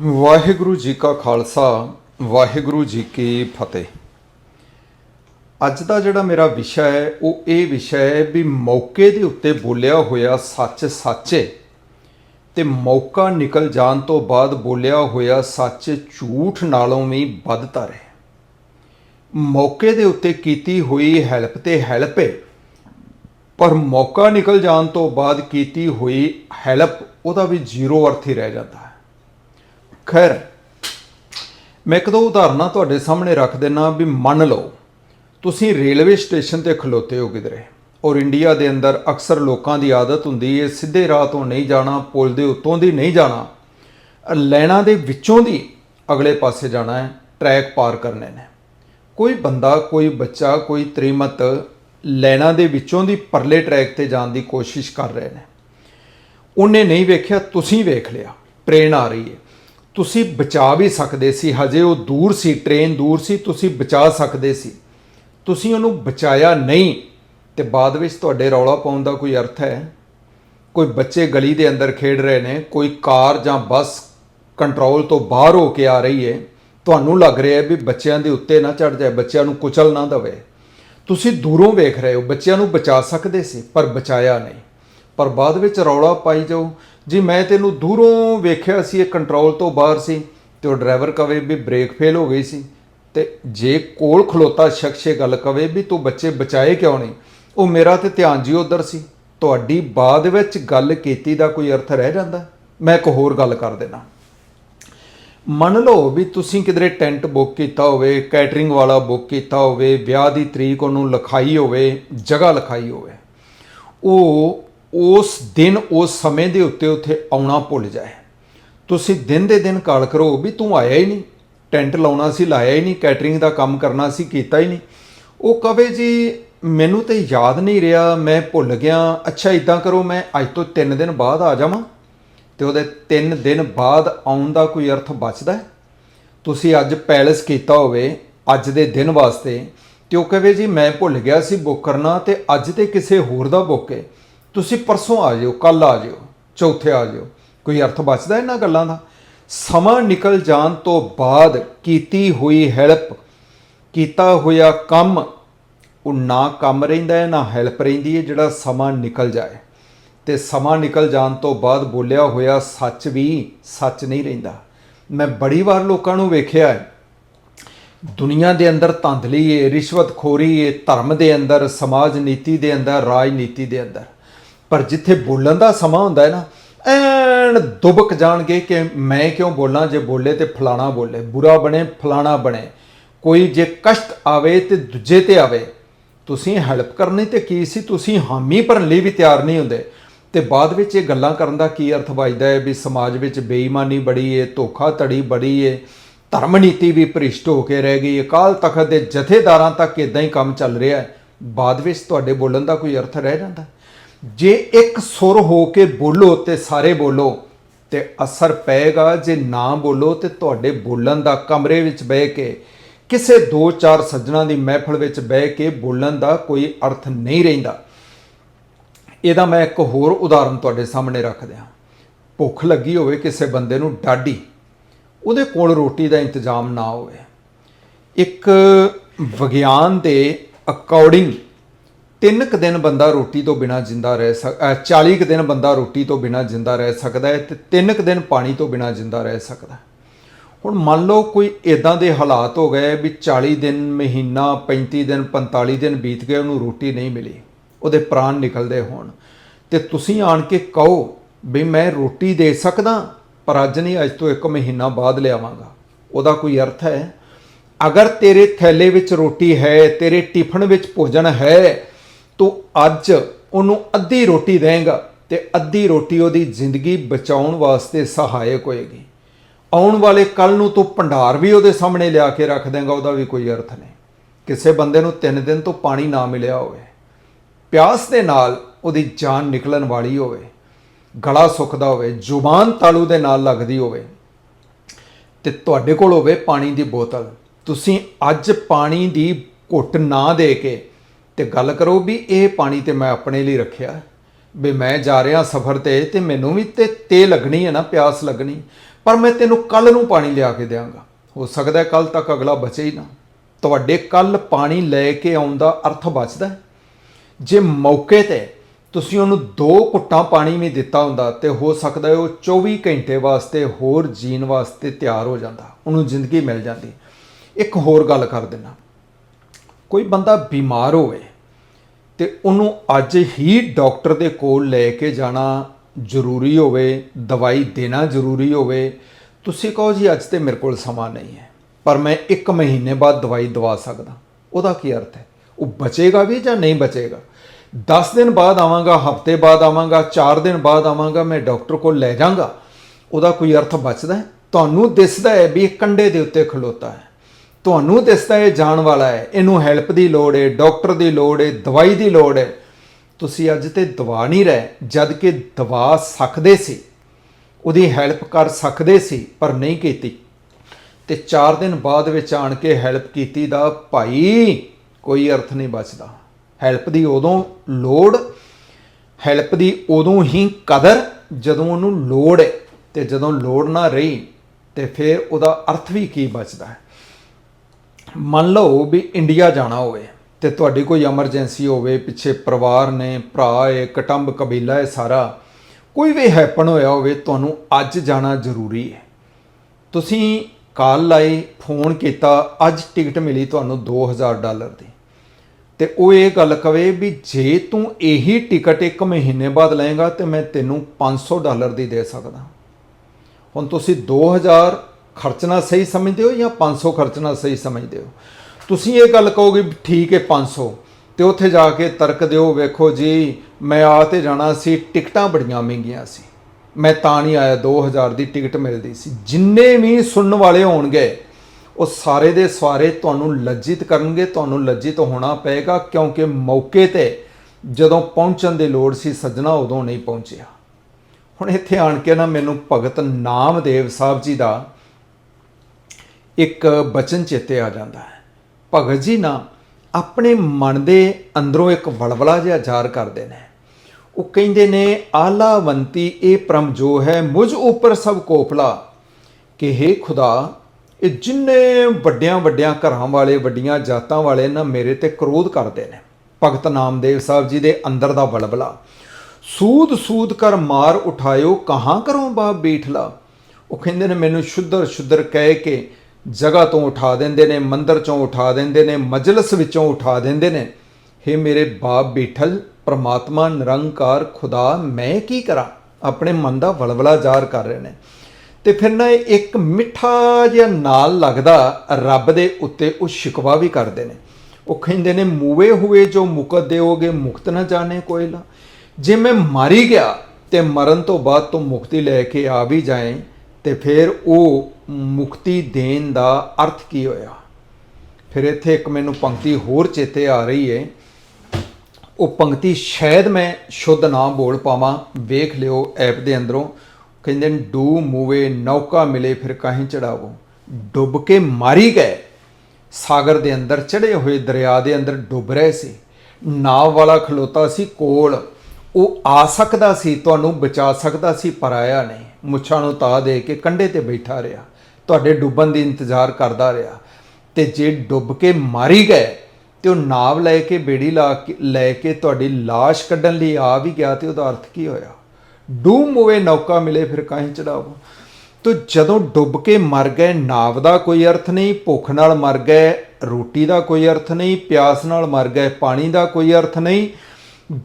ਵਾਹਿਗੁਰੂ ਜੀ ਕਾ ਖਾਲਸਾ, ਵਾਹਿਗੁਰੂ ਜੀ ਕੀ ਫਤਿਹ। ਅੱਜ ਦਾ ਜਿਹੜਾ ਮੇਰਾ ਵਿਸ਼ਾ ਹੈ, ਉਹ ਇਹ ਵਿਸ਼ਾ ਹੈ ਵੀ ਮੌਕੇ ਦੇ ਉੱਤੇ ਬੋਲਿਆ ਹੋਇਆ ਸੱਚ ਸੱਚ ਹੈ ਤੇ ਮੌਕਾ ਨਿਕਲ ਜਾਣ ਤੋਂ ਬਾਅਦ ਬੋਲਿਆ ਹੋਇਆ ਸੱਚ ਝੂਠ ਨਾਲੋਂ ਵੀ ਵੱਧਤਰ ਹੈ। ਮੌਕੇ ਦੇ ਉੱਤੇ ਕੀਤੀ ਹੋਈ ਹੈਲਪ ਤੇ ਹੈਲਪ ਹੈ ਪਰ ਮੌਕਾ ਨਿਕਲ ਜਾਣ ਤੋਂ ਬਾਅਦ ਕੀਤੀ ਹੋਈ ਹੈਲਪ ਉਹਦਾ ਵੀ ਜ਼ੀਰੋ ਅਰਥ ਹੀ ਰਹਿ ਜਾਂਦਾ ਹੈ। ਖੈਰ, ਮੈਂ ਇੱਕ ਦੋ ਉਦਾਹਰਨਾਂ ਤੁਹਾਡੇ ਸਾਹਮਣੇ ਰੱਖ ਦੇਣਾ ਵੀ ਮੰਨ ਲਓ, ਤੁਸੀਂ ਰੇਲਵੇ ਸਟੇਸ਼ਨ ਤੇ ਖਲੋਤੇ ਹੋ ਕਿਧਰੇ, ਔਰ ਇੰਡੀਆ ਦੇ ਅੰਦਰ ਅਕਸਰ ਲੋਕਾਂ ਦੀ ਆਦਤ ਹੁੰਦੀ ਹੈ ਸਿੱਧੇ ਰਾਹ ਤੋਂ ਨਹੀਂ ਜਾਣਾ, ਪੁਲ ਦੇ ਉੱਤੋਂ ਦੀ ਨਹੀਂ ਜਾਣਾ ਲੈਣਾ ਦੇ ਵਿੱਚੋਂ ਦੀ ਅਗਲੇ ਪਾਸੇ ਜਾਣਾ ਹੈ, ਟਰੈਕ ਪਾਰ ਕਰਨੇ ਨੇ। ਕੋਈ ਬੰਦਾ, ਕੋਈ ਬੱਚਾ, ਕੋਈ ਤ੍ਰੀਮਤ ਲੈਣਾ ਦੇ ਵਿੱਚੋਂ ਦੀ ਪਰਲੇ ਟਰੈਕ ਤੇ ਜਾਣ ਦੀ ਕੋਸ਼ਿਸ਼ ਕਰ ਰਹੇ ਨੇ। ਉਹਨੇ ਨਹੀਂ ਵੇਖਿਆ, ਤੁਸੀਂ ਵੇਖ ਲਿਆ ਟ੍ਰੇਨ ਆ ਰਹੀ ਹੈ ਤੁਸੀਂ ਬਚਾ ਵੀ ਸਕਦੇ ਸੀ, ਹਜੇ ਉਹ ਦੂਰ ਸੀ ਟ੍ਰੇਨ ਦੂਰ ਸੀ, ਤੁਸੀਂ ਬਚਾ ਸਕਦੇ ਸੀ। ਤੁਸੀਂ ਉਹਨੂੰ ਬਚਾਇਆ ਨਹੀਂ, ਤੇ ਬਾਅਦ ਵਿੱਚ ਤੁਹਾਡੇ ਰੌਲਾ ਪਾਉਣ ਦਾ ਕੋਈ ਅਰਥ ਹੈ? ਕੋਈ ਬੱਚੇ ਗਲੀ ਦੇ ਅੰਦਰ ਖੇਡ ਰਹੇ ਨੇ, ਕੋਈ ਕਾਰ ਜਾਂ ਬੱਸ ਕੰਟਰੋਲ ਤੋਂ ਬਾਹਰ ਹੋ ਕੇ ਆ ਰਹੀ ਹੈ, ਤੁਹਾਨੂੰ ਲੱਗ ਰਿਹਾ ਵੀ ਬੱਚਿਆਂ ਦੇ ਉੱਤੇ ਨਾ ਚੜ ਜਾਏ, ਬੱਚਿਆਂ ਨੂੰ ਕੁਚਲ ਨਾ ਦਵੇ। ਤੁਸੀਂ ਦੂਰੋਂ ਵੇਖ ਰਹੇ ਹੋ, ਬੱਚਿਆਂ ਨੂੰ ਬਚਾ ਸਕਦੇ ਸੀ, ਪਰ ਬਚਾਇਆ ਨਹੀਂ। ਪਰ ਬਾਅਦ ਵਿੱਚ ਰੌਲਾ ਪਾਈ ਜਾਓ ਜੀ, ਮੈਂ ਤੈਨੂੰ ਦੂਰੋਂ ਵੇਖਿਆ ਸੀ, ਇਹ ਕੰਟਰੋਲ ਤੋਂ ਬਾਹਰ ਸੀ ਤੇ ਉਹ ਡਰਾਈਵਰ ਕਵੇ ਵੀ ਬ੍ਰੇਕ ਫੇਲ ਹੋ ਗਈ ਸੀ ਤੇ ਜੇ ਕੋਲ ਖਲੋਤਾ ਸ਼ਖਸ ਇਹ ਗੱਲ ਕਵੇ ਵੀ ਤੂੰ ਬੱਚੇ ਬਚਾਏ ਕਿਉਂ ਨਹੀਂ? ਉਹ ਮੇਰਾ ਤੇ ਧਿਆਨ ਜੀ ਉਧਰ ਸੀ। ਤੁਹਾਡੀ ਬਾਅਦ ਵਿੱਚ ਗੱਲ ਕੀਤੀ ਦਾ ਕੋਈ ਅਰਥ ਰਹਿ ਜਾਂਦਾ? ਮੈਂ ਇੱਕ ਹੋਰ ਗੱਲ ਕਰ ਦੇਣਾ ਮੰਨ ਲਓ ਵੀ ਤੁਸੀਂ ਕਿਧਰੇ ਟੈਂਟ ਬੁੱਕ ਕੀਤਾ ਹੋਵੇ, ਕੈਟਰਿੰਗ ਵਾਲਾ ਬੁੱਕ ਕੀਤਾ ਹੋਵੇ, ਵਿਆਹ ਦੀ ਤਰੀਕ ਉਹਨੂੰ ਲਿਖਾਈ ਹੋਵੇ, ਜਗ੍ਹਾ ਲਿਖਾਈ ਹੋਵੇ। ਉਹ ਉਸ ਦਿਨ, ਉਸ ਸਮੇਂ ਦੇ ਉੱਤੇ ਉੱਥੇ ਆਉਣਾ ਭੁੱਲ ਜਾਏ। ਤੁਸੀਂ ਦਿਨ ਦੇ ਦਿਨ ਕਾਲ ਕਰੋ ਵੀ ਤੂੰ ਆਇਆ ਹੀ ਨਹੀਂ। ਟੈਂਟ ਲਾਉਣਾ ਸੀ, ਲਾਇਆ ਹੀ ਨਹੀਂ। ਕੈਟਰਿੰਗ ਦਾ ਕੰਮ ਕਰਨਾ ਸੀ, ਕੀਤਾ ਹੀ ਨਹੀਂ। ਉਹ ਕਵੇ ਜੀ, ਮੈਨੂੰ ਤੇ ਯਾਦ ਨਹੀਂ ਰਿਹਾ, ਮੈਂ ਭੁੱਲ ਗਿਆ। ਅੱਛਾ ਇਦਾਂ ਕਰੋ, ਮੈਂ ਅੱਜ ਤੋਂ 3 ਦਿਨ ਬਾਅਦ ਆ ਜਾਵਾਂ। ਤੇ ਉਹਦੇ 3 ਦਿਨ ਬਾਅਦ ਆਉਣ ਦਾ ਕੋਈ ਅਰਥ ਬਚਦਾ ਹੈ? ਤੁਸੀਂ ਅੱਜ ਪੈਲਸ ਕੀਤਾ ਹੋਵੇ, ਅੱਜ ਦੇ ਦਿਨ ਵਾਸਤੇ, ਤੇ ਉਹ ਕਹੇ ਜੀ, ਮੈਂ ਭੁੱਲ ਗਿਆ ਸੀ ਬੁੱਕ ਕਰਨਾ, ਤੇ ਅੱਜ ਤੇ ਕਿਸੇ ਹੋਰ ਦਾ ਬੁੱਕ ਹੈ। ਤੁਸੀਂ ਪਰਸੋਂ ਆ ਜਿਓ ਕੱਲ ਆ ਜਿਓ, ਚੌਥੇ ਆ ਜਿਓ। ਕੋਈ ਅਰਥ ਬਚਦਾ ਇਹਨਾਂ ਗੱਲਾਂ ਦਾ? ਸਮਾਂ ਨਿਕਲ ਜਾਣ ਤੋਂ ਬਾਅਦ ਕੀਤੀ ਹੋਈ ਹੈਲਪ ਕੀਤਾ ਹੋਇਆ ਕੰਮ, ਉਹ ਨਾ ਕੰਮ ਰਹਿੰਦਾ ਹੈ, ਨਾ ਹੈਲਪ ਰਹਿੰਦੀ ਹੈ, ਜਿਹੜਾ ਸਮਾਂ ਨਿਕਲ ਜਾਏ। ਤੇ ਸਮਾਂ ਨਿਕਲ ਜਾਣ ਤੋਂ ਬਾਅਦ ਬੋਲਿਆ ਹੋਇਆ ਸੱਚ ਵੀ ਸੱਚ ਨਹੀਂ ਰਹਿੰਦਾ। ਮੈਂ ਬੜੀ ਵਾਰ ਲੋਕਾਂ ਨੂੰ ਵੇਖਿਆ ਹੈ। ਦੁਨੀਆ ਦੇ ਅੰਦਰ ਧੰਦਲੀ ਏ, ਰਿਸ਼ਵਤਖੋਰੀ ਏ, ਧਰਮ ਦੇ ਅੰਦਰ, ਸਮਾਜ ਨੀਤੀ ਦੇ ਅੰਦਰ, ਰਾਜਨੀਤੀ ਦੇ ਅੰਦਰ। ਪਰ ਜਿੱਥੇ ਬੋਲਣ ਦਾ ਸਮਾਂ ਹੁੰਦਾ ਹੈ ਨਾ, ਐਨ ਦੁਬਕ ਜਾਣਗੇ ਕਿ ਮੈਂ ਕਿਉਂ ਬੋਲਾਂ, ਜੇ ਬੋਲੇ ਤੇ ਫਲਾਣਾ ਬੋਲੇ, ਬੁਰਾ ਬਣੇ, ਫਲਾਣਾ ਬਣੇ। ਕੋਈ ਜੇ ਕਸ਼ਟ ਆਵੇ ਤੇ ਦੂਜੇ ਤੇ ਆਵੇ। ਤੁਸੀਂ ਹੈਲਪ ਕਰਨੀ ਤੇ ਕੀ ਸੀ? ਤੁਸੀਂ ਹਾਮੀ ਭਰਨ ਲਈ ਵੀ ਤਿਆਰ ਨਹੀਂ ਹੁੰਦੇ। ਤੇ ਬਾਅਦ ਵਿੱਚ ਇਹ ਗੱਲਾਂ ਕਰਨ ਦਾ ਕੀ ਅਰਥ ਵੱਜਦਾ ਹੈ ਵੀ ਸਮਾਜ ਵਿੱਚ ਬੇਈਮਾਨੀ ਬੜੀ ਏ, ਧੋਖਾਧੜੀ ਬੜੀ ਏ ਧਰਮ ਨੀਤੀ ਵੀ ਭ੍ਰਿਸ਼ਟ ਹੋ ਕੇ ਰਹਿ ਗਈ ਅਕਾਲ ਤਖਤ ਦੇ ਜਥੇਦਾਰਾਂ ਤੱਕ ਇਦਾਂ ਹੀ ਕੰਮ ਚੱਲ ਰਿਹਾ ਹੈ। ਬਾਅਦ ਵਿੱਚ ਤੁਹਾਡੇ ਬੋਲਣ ਦਾ ਕੋਈ ਅਰਥ ਰਹਿ ਜਾਂਦਾ ਜੇ ਇੱਕ ਸੁਰ ਹੋ ਕੇ ਬੋਲੋ ਤੇ ਸਾਰੇ ਬੋਲੋ, ਤੇ ਅਸਰ ਪਏਗਾ ਜੇ ਨਾ ਬੋਲੋ ਤੇ ਤੁਹਾਡੇ ਬੋਲਣ ਦਾ ਕਮਰੇ ਵਿੱਚ ਬਹਿ ਕੇ, ਕਿਸੇ ਦੋ ਚਾਰ ਸੱਜਣਾ ਦੀ ਮਹਿਫਲ ਵਿੱਚ ਬਹਿ ਕੇ ਬੋਲਣ ਦਾ ਕੋਈ ਅਰਥ ਨਹੀਂ ਰਹਿੰਦਾ। ਇਹਦਾ ਮੈਂ ਇੱਕ ਹੋਰ ਉਦਾਹਰਨ ਤੁਹਾਡੇ ਸਾਹਮਣੇ ਰੱਖ ਦਿਆਂ। ਭੁੱਖ ਲੱਗੀ ਹੋਵੇ ਕਿਸੇ ਬੰਦੇ ਨੂੰ ਡਾਢੀ, ਉਹਦੇ ਕੋਲ ਰੋਟੀ ਦਾ ਇੰਤਜ਼ਾਮ ਨਾ ਹੋਵੇ। ਇੱਕ ਵਿਗਿਆਨ ਦੇ ਅਕੋਰਡਿੰਗ ਤਿੰਨ ਕੁ ਦਿਨ ਬੰਦਾ ਰੋਟੀ ਤੋਂ ਬਿਨਾ ਜਿੰਦਾ ਰਹਿ ਸਕ 40 ਕੁ ਦਿਨ ਬੰਦਾ ਰੋਟੀ ਤੋਂ ਬਿਨਾ ਜਿੰਦਾ ਰਹਿ ਸਕਦਾ ਹੈ ਤੇ ਤਿੰਨ ਕੁ ਦਿਨ ਪਾਣੀ ਤੋਂ ਬਿਨਾ ਜਿੰਦਾ ਰਹਿ ਸਕਦਾ ਹੁਣ ਮੰਨ ਲਓ ਕੋਈ ਇਦਾਂ ਦੇ ਹਾਲਾਤ ਹੋ ਗਏ ਵੀ 40 ਦਿਨ, ਮਹੀਨਾ 35 ਦਿਨ 45 ਦਿਨ ਬੀਤ ਗਏ, ਉਹਨੂੰ ਰੋਟੀ ਨਹੀਂ ਮਿਲੀ, ਉਹਦੇ ਪ੍ਰਾਣ ਨਿਕਲਦੇ ਹੋਣ। ਤੇ ਤੁਸੀਂ ਆਣ ਕੇ ਕਹੋ ਵੀ ਮੈਂ ਰੋਟੀ ਦੇ ਸਕਦਾ, ਪਰ ਅੱਜ ਨਹੀਂ, ਅੱਜ ਤੋਂ ਇੱਕ ਮਹੀਨਾ ਬਾਅਦ ਲਿਆਵਾਂਗਾ। ਉਹਦਾ ਕੋਈ ਅਰਥ ਹੈ? ਅਗਰ ਤੇਰੇ ਥੈਲੇ ਵਿੱਚ ਰੋਟੀ ਹੈ, ਤੇਰੇ ਟਿਫਨ ਵਿੱਚ ਭੋਜਨ ਹੈ ਤੂੰ ਅੱਜ ਉਹਨੂੰ ਅੱਧੀ ਰੋਟੀ ਦੇਂਗਾ ਤੇ ਅੱਧੀ ਰੋਟੀ ਉਹਦੀ ਜ਼ਿੰਦਗੀ ਬਚਾਉਣ ਵਾਸਤੇ ਸਹਾਇਕ ਹੋਏਗੀ। ਆਉਣ ਵਾਲੇ ਕੱਲ ਨੂੰ ਤੂੰ ਭੰਡਾਰ ਵੀ ਉਹਦੇ ਸਾਹਮਣੇ ਲਿਆ ਕੇ ਰੱਖ ਦੇਂਗਾ, ਉਹਦਾ ਵੀ ਕੋਈ ਅਰਥ ਨਹੀਂ। ਕਿਸੇ ਬੰਦੇ ਨੂੰ 3 ਦਿਨ ਤੋਂ ਪਾਣੀ ਨਾ ਮਿਲਿਆ ਹੋਵੇ। ਪਿਆਸ ਦੇ ਨਾਲ ਉਹਦੀ ਜਾਨ ਨਿਕਲਣ ਵਾਲੀ ਹੋਵੇ। ਗਲਾ ਸੁੱਕਦਾ ਹੋਵੇ, ਜ਼ੁਬਾਨ ਤਾਲੂ ਦੇ ਨਾਲ ਲੱਗਦੀ ਹੋਵੇ। ਤੇ ਤੁਹਾਡੇ ਕੋਲ ਹੋਵੇ ਪਾਣੀ ਦੀ ਬੋਤਲ। ਤੁਸੀਂ ਅੱਜ ਪਾਣੀ ਦੀ ਘੁੱਟ ਨਾ ਦੇ ਕੇ ਤੇ ਗੱਲ ਕਰੋ ਵੀ ਇਹ ਪਾਣੀ ਤੇ ਮੈਂ ਆਪਣੇ ਲਈ ਰੱਖਿਆ। ਵੀ ਮੈਂ ਜਾ ਰਿਹਾ ਸਫ਼ਰ ਤੇ ਤੇ ਮੈਨੂੰ ਵੀ ਤੇ ਤੇ ਲੱਗਣੀ ਹੈ ਨਾ, ਪਿਆਸ ਲੱਗਣੀ। ਪਰ ਮੈਂ ਤੈਨੂੰ ਕੱਲ ਨੂੰ ਪਾਣੀ ਲਿਆ ਕੇ ਦਿਆਂਗਾ। ਹੋ ਸਕਦਾ ਹੈ ਕੱਲ ਤੱਕ ਅਗਲਾ ਬਚੇ ਹੀ ਨਾ। ਤੁਹਾਡੇ ਕੱਲ ਪਾਣੀ ਲੈ ਕੇ ਆਉਣ ਦਾ ਅਰਥ ਬਚਦਾ ਜੇ ਮੌਕੇ ਤੇ ਤੁਸੀਂ ਉਹਨੂੰ ਦੋ ਘੁੱਟਾਂ ਪਾਣੀ ਵੀ ਦਿੱਤਾ ਹੁੰਦਾ ਤੇ ਹੋ ਸਕਦਾ ਉਹ 24 ਘੰਟੇ ਵਾਸਤੇ ਹੋਰ ਜੀਣ ਵਾਸਤੇ ਤਿਆਰ ਹੋ ਜਾਂਦਾ। ਉਹਨੂੰ ਜ਼ਿੰਦਗੀ ਮਿਲ ਜਾਂਦੀ। ਇੱਕ ਹੋਰ ਗੱਲ ਕਰ ਦਿੰਦਾ। ਕੋਈ ਬੰਦਾ ਬਿਮਾਰ ਹੋਵੇ ਤੇ ਉਹਨੂੰ ਅੱਜ ਹੀ ਡਾਕਟਰ ਦੇ ਕੋਲ ਲੈ ਕੇ ਜਾਣਾ ਜ਼ਰੂਰੀ ਹੋਵੇ, ਦਵਾਈ ਦੇਣਾ ਜ਼ਰੂਰੀ ਹੋਵੇ। ਤੁਸੀਂ ਕਹੋ ਜੀ, ਅੱਜ ਤੇ ਮੇਰੇ ਕੋਲ ਸਮਾਂ ਨਹੀਂ ਹੈ, ਪਰ ਮੈਂ 1 ਮਹੀਨੇ ਬਾਅਦ ਦਵਾਈ ਦਵਾ ਸਕਦਾ। ਉਹਦਾ ਕੀ ਅਰਥ ਹੈ? ਉਹ ਬਚੇਗਾ ਵੀ ਜਾਂ ਨਹੀਂ ਬਚੇਗਾ? 10 ਦਿਨ ਬਾਅਦ ਆਵਾਂਗਾ, ਹਫ਼ਤੇ ਬਾਅਦ ਆਵਾਂਗਾ 4 ਦਿਨ ਬਾਅਦ ਆਵਾਂਗਾ, ਮੈਂ ਡਾਕਟਰ ਕੋਲ ਲੈ ਜਾਵਾਂਗਾ। ਉਹਦਾ ਕੋਈ ਅਰਥ ਬਚਦਾ ਹੈ? ਤੁਹਾਨੂੰ ਦਿਸਦਾ ਹੈ ਵੀ ਇਹ ਕੰਡੇ ਦੇ ਉੱਤੇ ਖਲੋਤਾ ਹੈ। ਤੁਹਾਨੂੰ ਦਿਸਦਾ ਹੈ ਇਹ ਜਾਣ ਵਾਲਾ ਹੈ, ਇਹਨੂੰ ਹੈਲਪ ਦੀ ਲੋੜ ਹੈ ਡਾਕਟਰ ਦੀ ਲੋੜ ਹੈ, ਦਵਾਈ ਦੀ ਲੋੜ ਹੈ। ਤੁਸੀਂ ਅੱਜ ਤੇ ਦਵਾ ਨਹੀਂ ਰਹੇ, ਜਦ ਕਿ ਦਵਾ ਸਕਦੇ ਸੀ। ਉਹਦੀ ਹੈਲਪ ਕਰ ਸਕਦੇ ਸੀ, ਪਰ ਨਹੀਂ ਕੀਤੀ। ਤੇ 4 ਦਿਨ ਬਾਅਦ ਵਿੱਚ ਆਣ ਕੇ ਹੈਲਪ ਕੀਤੀ ਦਾ ਭਾਈ, ਕੋਈ ਅਰਥ ਨਹੀਂ ਬਚਦਾ। ਹੈਲਪ ਦੀ ਉਦੋਂ ਲੋੜ ਹੈਲਪ ਦੀ ਉਦੋਂ ਹੀ ਕਦਰ, ਜਦੋਂ ਉਹਨੂੰ ਲੋੜ ਹੈ। ਤੇ ਜਦੋਂ ਲੋੜ ਨਾ ਰਹੀ, ਤੇ ਫਿਰ ਉਹਦਾ ਅਰਥ ਵੀ ਕੀ ਬਚਦਾ ਹੈ? ਮੰਨ ਲਓ ਵੀ ਇੰਡੀਆ ਜਾਣਾ ਹੋਵੇ ਤੇ ਤੁਹਾਡੀ ਕੋਈ ਐਮਰਜੈਂਸੀ ਹੋਵੇ, ਪਿੱਛੇ ਪਰਿਵਾਰ ਨੇ, ਭਰਾ ਹੈ ਕਟੰਬ, ਕਬੀਲਾ ਹੈ ਸਾਰਾ, ਕੋਈ ਵੀ ਹੈਪਨ ਹੋਇਆ ਹੋਵੇ, ਤੁਹਾਨੂੰ ਅੱਜ ਜਾਣਾ ਜ਼ਰੂਰੀ ਹੈ ਤੁਸੀਂ ਕਾਲ ਲਾਈ ਫੋਨ ਕੀਤਾ, ਅੱਜ ਟਿਕਟ ਮਿਲੀ ਤੁਹਾਨੂੰ 2000 ਡਾਲਰ ਦੀ। ਤੇ ਉਹ ਇਹ ਗੱਲ ਕਵੇ ਵੀ ਜੇ ਤੂੰ ਇਹੀ ਟਿਕਟ ਇੱਕ ਮਹੀਨੇ ਬਾਅਦ ਲਏਗਾ ਤੇ ਮੈਂ ਤੈਨੂੰ 500 ਡਾਲਰ ਦੀ ਦੇ ਸਕਦਾ। ਹੁਣ ਤੁਸੀਂ 2000 ਖਰਚਣਾ ਸਹੀ ਸਮਝਦੇ ਹੋ ਜਾਂ 500 ਖਰਚਣਾ ਸਹੀ ਸਮਝਦੇ ਹੋ? ਤੁਸੀਂ ਇਹ ਗੱਲ ਕਹੋਗੇ ਠੀਕ ਹੈ 500 ਤੇ ਉੱਥੇ ਜਾ ਕੇ ਤਰਕ ਦਿਓ, ਵੇਖੋ ਜੀ, ਮੈਂ ਆ ਤੇ ਜਾਣਾ ਸੀ, ਟਿਕਟਾਂ ਬੜੀਆਂ ਮਹਿੰਗੀਆਂ ਸੀ। ਮੈਂ ਤਾਂ ਨਹੀਂ ਆਇਆ 2000 ਦੀ ਟਿਕਟ ਮਿਲਦੀ ਸੀ। ਜਿੰਨੇ ਵੀ ਸੁਣਨ ਵਾਲੇ ਹੋਣਗੇ, ਉਹ ਸਾਰੇ ਦੇ ਸਾਰੇ ਤੁਹਾਨੂੰ ਲੱਜਿਤ ਕਰਨਗੇ, ਤੁਹਾਨੂੰ ਲੱਜਿਤ ਹੋਣਾ ਪਏਗਾ, ਕਿਉਂਕਿ ਮੌਕੇ ਤੇ ਜਦੋਂ ਪਹੁੰਚਣ ਦੀ ਲੋੜ ਸੀ, ਸੱਜਣਾ ਉਦੋਂ ਨਹੀਂ ਪਹੁੰਚਿਆ। ਹੁਣ ਇੱਥੇ ਆਣ ਕੇ ਨਾ ਮੈਨੂੰ ਭਗਤ ਨਾਮਦੇਵ ਸਾਹਿਬ ਜੀ ਦਾ ਇੱਕ ਬਚਨ ਚੇਤੇ ਆ ਜਾਂਦਾ ਹੈ। ਭਗਤ ਜੀ ਨਾ ਆਪਣੇ ਮਨ ਦੇ ਅੰਦਰੋਂ ਇੱਕ ਵਲਵਲਾ ਜਿਹਾ ਜ਼ਾਹਰ ਕਰਦੇ ਨੇ। ਉਹ ਕਹਿੰਦੇ ਨੇ, ਆਲਾਵੰਤੀ ਇਹ ਪ੍ਰਮ ਜੋ ਹੈ, ਮੁਝ ਉੱਪਰ ਸਭ ਕੋਪਲਾ। ਕਿ हे ਖੁਦਾ, ਇਹ ਜਿੰਨੇ ਵੱਡਿਆਂ ਵੱਡਿਆਂ ਘਰਾਂ ਵਾਲੇ, ਵੱਡੀਆਂ ਜਾਤਾਂ ਵਾਲੇ ਨਾ ਮੇਰੇ ਤੇ ਕ੍ਰੋਧ ਕਰਦੇ ਨੇ। ਭਗਤ ਨਾਮਦੇਵ ਸਾਹਿਬ ਜੀ ਦੇ ਅੰਦਰ ਦਾ ਬਲਬਲਾ ਸੂਦ ਸੂਦ ਕਰ ਮਾਰ ਉਠਾਇਓ, ਕਹਾਂ ਕਰੋ ਬਾਪ ਬੀਠਲਾ? ਉਹ ਕਹਿੰਦੇ ਨੇ, ਮੈਨੂੰ ਸ਼ੁੱਧਰ ਸ਼ੁੱਧਰ ਕਹਿ ਕੇ ਜਗ੍ਹਾ ਤੋਂ ਉਠਾ ਦਿੰਦੇ ਨੇ, ਮੰਦਰ ਚੋਂ ਉਠਾ ਦਿੰਦੇ ਨੇ, ਮਜਲਿਸ ਵਿੱਚੋਂ ਉਠਾ ਦਿੰਦੇ ਨੇ। ਹੇ ਮੇਰੇ ਬਾਪ ਬੀਠਲ, ਪ੍ਰਮਾਤਮਾ ਨਿਰੰਕਾਰ, ਖੁਦਾ, ਮੈਂ ਕੀ ਕਰਾਂ? ਆਪਣੇ ਮਨ ਦਾ ਵਲਵਲਾ ਜ਼ਾਹਰ ਕਰ ਰਹੇ ਨੇ। ਤੇ ਫਿਰ ਨਾ ਇੱਕ ਮਿੱਠਾ ਜਿਹਾ ਨਾਲ ਲੱਗਦਾ, ਰੱਬ ਦੇ ਉੱਤੇ ਉਹ ਸ਼ਿਕਵਾ ਵੀ ਕਰਦੇ ਨੇ। ਉਹ ਕਹਿੰਦੇ ਨੇ, ਮੂਵੇ ਹੋਏ ਜੋ ਮੁਕਤ ਦੇਓਗੇ, ਮੁਕਤ ਨਾ ਜਾਣੇ ਕੋਇਲਾ। ਜੇ ਮੈਂ ਮਾਰੀ ਗਿਆ ਤੇ ਮਰਨ ਤੋਂ ਬਾਅਦ ਤੂੰ ਮੁਕਤੀ ਲੈ ਕੇ ਆ ਵੀ ਜਾਏ ਤੇ ਫਿਰ ਉਹ ਮੁਕਤੀ ਦੇਣ ਦਾ ਅਰਥ ਕੀ ਹੋਇਆ? ਫਿਰ ਇੱਥੇ ਇੱਕ ਮੈਨੂੰ ਪੰਕਤੀ ਹੋਰ ਚੇਤੇ ਆ ਰਹੀ ਹੈ ਉਹ ਪੰਕਤੀ, ਸ਼ਾਇਦ ਮੈਂ ਸ਼ੁੱਧ ਨਾ ਬੋਲ ਪਾਵਾਂ, ਵੇਖ ਲਿਓ ਐਪ ਦੇ ਅੰਦਰੋਂ। ਕਹਿੰਦੇ ਨੇ ਡੂ ਮੂਵੇ, ਨੌਕਾ ਮਿਲੇ ਫਿਰ ਕਾਹੀਂ ਚੜਾਵੋ? ਡੁੱਬ ਕੇ ਮਾਰੀ ਗਏ। ਸਾਗਰ ਦੇ ਅੰਦਰ ਚੜੇ ਹੋਏ ਦਰਿਆ ਦੇ ਅੰਦਰ ਡੁੱਬ ਰਹੇ ਸੀ। ਨਾਵ ਵਾਲਾ ਖਲੋਤਾ ਸੀ ਕੋਲ। ਉਹ ਆ ਸਕਦਾ ਸੀ, ਤੁਹਾਨੂੰ ਬਚਾ ਸਕਦਾ ਸੀ, ਪਰ ਆਇਆ ਨਹੀਂ। ਮੁੱਛਾਂ ਨੂੰ ਤਾ ਦੇ ਕੇ ਕੰਢੇ ਤੇ ਬੈਠਾ ਰਿਹਾ। ਤੁਹਾਡੇ ਡੁੱਬਣ ਦੀ ਇੰਤਜ਼ਾਰ ਕਰਦਾ ਰਿਹਾ। ਤੇ ਜੇ ਡੁੱਬ ਕੇ ਮਾਰੀ ਗਏ, ਤੇ ਉਹ ਨਾਵ ਲੈ ਕੇ, ਬੇੜੀ ਲਾ ਕੇ, ਲੈ ਕੇ ਤੁਹਾਡੀ লাশ ਕੱਢਣ ਲਈ ਆ ਵੀ ਗਿਆ ਤੇ ਉਹਦਾ ਅਰਥ ਕੀ ਹੋਇਆ? ਡੂਮ ਹੋਵੇ ਨੌਕਾ ਮਿਲੇ ਫਿਰ ਕਾਹੀਂ ਚੜਾਵੋ ਤੋ ਜਦੋਂ ਡੁੱਬ ਕੇ ਮਰ ਗਏ, ਨਾਵ ਦਾ ਕੋਈ ਅਰਥ ਨਹੀਂ, ਭੁੱਖ ਨਾਲ ਮਰ ਗਏ, ਰੋਟੀ ਦਾ ਕੋਈ ਅਰਥ ਨਹੀਂ, ਪਿਆਸ ਨਾਲ ਮਰ ਗਏ, ਪਾਣੀ ਦਾ ਕੋਈ ਅਰਥ ਨਹੀਂ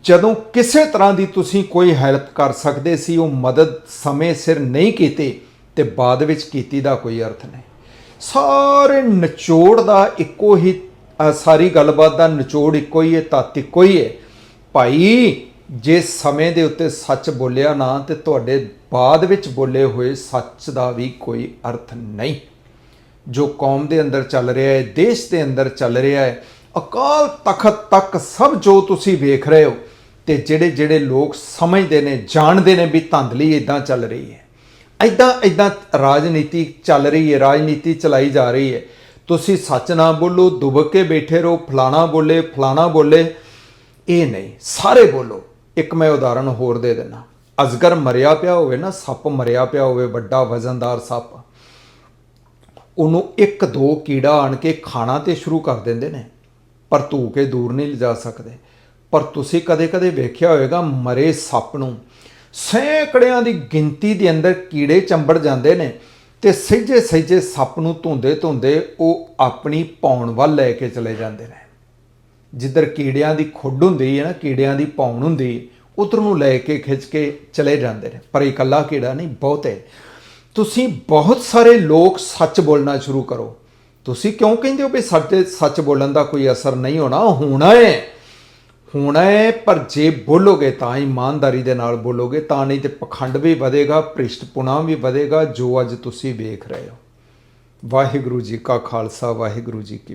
ਜਦੋਂ ਕਿਸੇ ਤਰ੍ਹਾਂ ਦੀ ਤੁਸੀਂ ਕੋਈ ਹੈਲਪ ਕਰ ਸਕਦੇ ਸੀ, ਉਹ ਮਦਦ ਸਮੇਂ ਸਿਰ ਨਹੀਂ ਕੀਤੀ ਤੇ ਬਾਅਦ ਵਿੱਚ ਕੀਤੀ ਦਾ ਕੋਈ ਅਰਥ ਨਹੀਂ। ਸਾਰੇ ਨਿਚੋੜ ਦਾ ਇੱਕੋ ਹੀ ਸਾਰੀ ਗੱਲਬਾਤ ਦਾ ਨਿਚੋੜ ਇੱਕੋ ਹੀ ਹੈ, ਤੱਤ ਇੱਕੋ ਹੀ ਹੈ। ਭਾਈ, ਜੇ ਸਮੇਂ ਦੇ ਉੱਤੇ ਸੱਚ ਬੋਲਿਆ ਨਾ, ਤੇ ਤੁਹਾਡੇ ਬਾਅਦ ਵਿੱਚ ਬੋਲੇ ਹੋਏ ਸੱਚ ਦਾ ਵੀ ਕੋਈ ਅਰਥ ਨਹੀਂ। ਜੋ ਕੌਮ ਦੇ ਅੰਦਰ ਚੱਲ ਰਿਹਾ ਹੈ, ਦੇਸ਼ ਦੇ ਅੰਦਰ ਚੱਲ ਰਿਹਾ ਹੈ ਅਕਾਲ ਤਖਤ ਤੱਕ ਸਭ ਜੋ ਤੁਸੀਂ ਵੇਖ ਰਹੇ ਹੋ ਤੇ ਜਿਹੜੇ ਜਿਹੜੇ ਲੋਕ ਸਮਝਦੇ ਨੇ, ਜਾਣਦੇ ਨੇ ਵੀ ਧੰਦਲੀ ਇਦਾਂ ਚੱਲ ਰਹੀ ਹੈ। ਐਦਾਂ ਐਦਾਂ ਰਾਜਨੀਤੀ ਚੱਲ ਰਹੀ ਹੈ, ਰਾਜਨੀਤੀ ਚਲਾਈ ਜਾ ਰਹੀ ਹੈ। ਤੁਸੀਂ ਸੱਚ ਨਾ ਬੋਲੋ, ਦੁਬਕ ਕੇ ਬੈਠੇ ਰਹੋ, ਫਲਾਣਾ ਬੋਲੇ ਫਲਾਣਾ ਬੋਲੇ, ਇਹ ਨਹੀਂ, ਸਾਰੇ ਬੋਲੋ। ਇੱਕ ਮੈਂ ਉਦਾਹਰਣ ਹੋਰ ਦੇ ਦਿੰਦਾ। ਅਜਗਰ ਮਰਿਆ ਪਿਆ ਹੋਵੇ ਨਾ, ਸੱਪ ਮਰਿਆ ਪਿਆ ਹੋਵੇ, ਵੱਡਾ ਵਜ਼ਨਦਾਰ ਸੱਪ, ਉਹਨੂੰ ਇੱਕ ਦੋ ਕੀੜਾ ਆਣ ਕੇ ਖਾਣਾ ਤੇ ਸ਼ੁਰੂ ਕਰ ਦਿੰਦੇ ਨੇ। ਪਰ ਧੂ ਕੇ ਦੂਰ ਨਹੀਂ ਲਿਜਾ ਸਕਦੇ। ਪਰ ਤੁਸੀਂ ਕਦੇ-ਕਦੇ ਵੇਖਿਆ ਹੋਵੇਗਾ ਮਰੇ ਸੱਪ ਨੂੰ। ਸੈਂਕੜਿਆਂ ਦੀ ਗਿਣਤੀ ਦੇ ਅੰਦਰ ਕੀੜੇ ਚੰਬੜ ਜਾਂਦੇ ਨੇ ਤੇ ਸਹਿਜੇ ਸਹਿਜੇ ਸੱਪ ਨੂੰ ਧੁੰਦੇ ਧੁੰਦੇ ਉਹ ਆਪਣੀ ਪੌਣ ਵੱਲ ਲੈ ਕੇ ਚਲੇ ਜਾਂਦੇ ਨੇ। ਜਿੱਧਰ ਕੀੜਿਆਂ ਦੀ ਖੁੱਡ ਹੁੰਦੀ ਹੈ ਨਾ, ਕੀੜਿਆਂ ਦੀ ਪੌਣ ਹੁੰਦੀ, ਉਧਰ ਨੂੰ ਲੈ ਕੇ ਖਿੱਚ ਕੇ ਚਲੇ ਜਾਂਦੇ ਨੇ। ਪਰ ਇਕੱਲਾ ਕੀੜਾ ਨਹੀਂ, ਬਹੁਤੇ ਤੁਸੀਂ ਬਹੁਤ ਸਾਰੇ ਲੋਕ ਸੱਚ ਬੋਲਣਾ ਸ਼ੁਰੂ ਕਰੋ। ਤੁਸੀਂ ਕਿਉਂ ਕਹਿੰਦੇ ਹੋ ਵੀ ਸਾਡੇ ਸੱਚ ਬੋਲਣ ਦਾ ਕੋਈ ਅਸਰ ਨਹੀਂ ਹੋਣਾ? ਹੋਣਾ ਹੈ। ਹੋਣਾ ਹੈ, ਪਰ ਜੇ ਬੋਲੋਗੇ ਤਾਂ ਇਮਾਨਦਾਰੀ ਦੇ ਨਾਲ ਬੋਲੋਗੇ, ਤਾਂ ਨਹੀਂ ਤੇ ਪਖੰਡ ਵੀ ਵਧੇਗਾ, ਭ੍ਰਿਸ਼ਟਪੁਣਾ ਵੀ ਵਧੇਗਾ, ਜੋ ਅੱਜ ਤੁਸੀਂ ਵੇਖ ਰਹੇ ਹੋ। ਵਾਹਿਗੁਰੂ ਜੀ ਕਾ ਖਾਲਸਾ, ਵਾਹਿਗੁਰੂ ਜੀ ਕੀ